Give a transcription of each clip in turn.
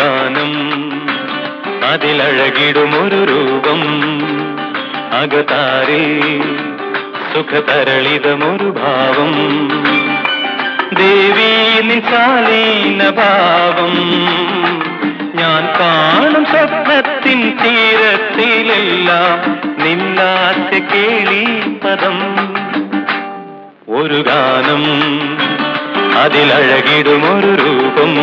ഗാനം. അതിലഴകിടുമൊരു രൂപം. അകതാരിൽ സുഖതരളിതമൊരു ഭാവം. ദേവീ നിശാലീന ഭാവം. ഞാൻ കാണും സ്വപ്നത്തിൻ തീരത്തിലെല്ലാം നിന്നാത്ത കേളി പദം. ഒരു ഗാനം അതിലഴകിടുമൊരു രൂപം.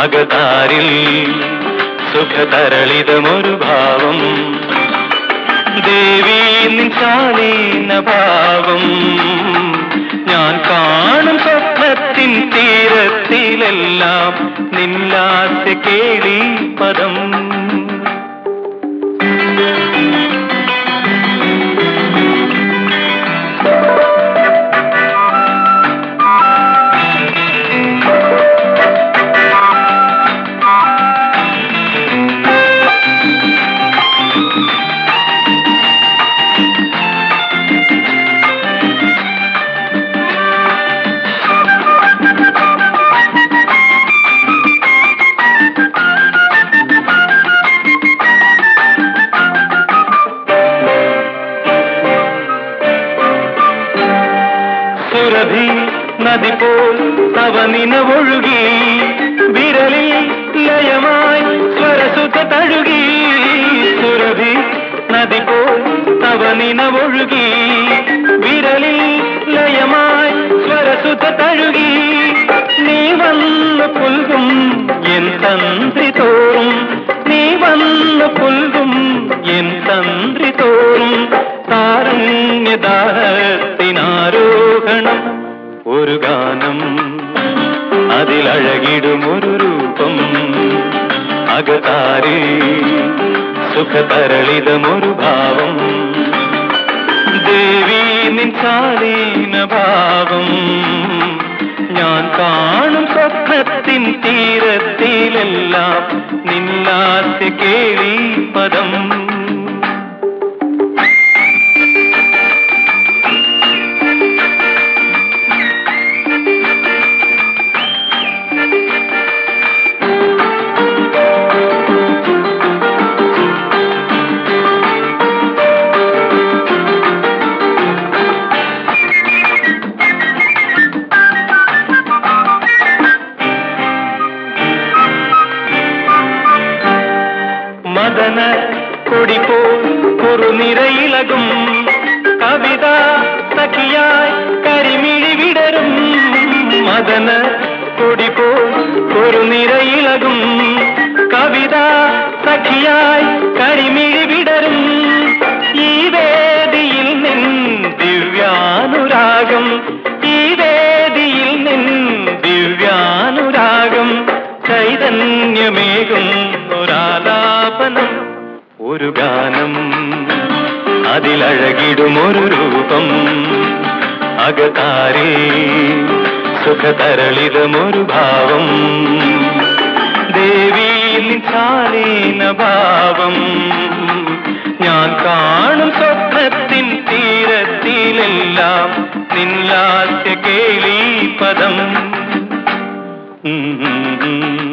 അകതാരിൽ സുഖതരളിതമൊരു ഭാവം. ദേവീ നിശാലീന ഭാവം. ഞാൻ കാണും സ്വപ്നത്തിൻ തീരത്തിലെല്ലാം നില്ലാത്ത കേളി പദം. നദി പോൽ തവ നിനവൊഴുകി വിരലിൽ ലയമായി സ്വരസുത തഴുകി. സുരഭി നദി പോൽ തവ നിനവൊഴുകി വിരലിൽ ലയമായി സ്വരസുത തഴുകി. അതിലഴകിടുമൊരു രൂപം. അകതാരി സുഖതരളിതമൊരു ഭാവം. ദേവീ നിൻസാലീന ഭാവം. ഞാൻ കാണും സ്വപ്നത്തിൻ തീരത്തിലെല്ലാം നിന്നാത്തി കേളി പദം. മദന കൊടിപ്പോ കുറുനിരയിലകും കവിത സഖിയായി കരിമിഴി വിടരും. മദന കൊടിപ്പോ കുറുനിരയിലകും കവിത സഖിയായി കരിമിഴി വിടരും. ഒരു ഗാനം. അതിലഴകിടുമൊരു രൂപം. അകതാരി സുഖതരളിതമൊരു ഭാവം. ദേവീ ചാലീന ഭാവം. ഞാൻ കാണും സ്വപ്നത്തിൻ തീരത്തിലെല്ലാം നിന്നാത്യ കേളി പദം. ഉം.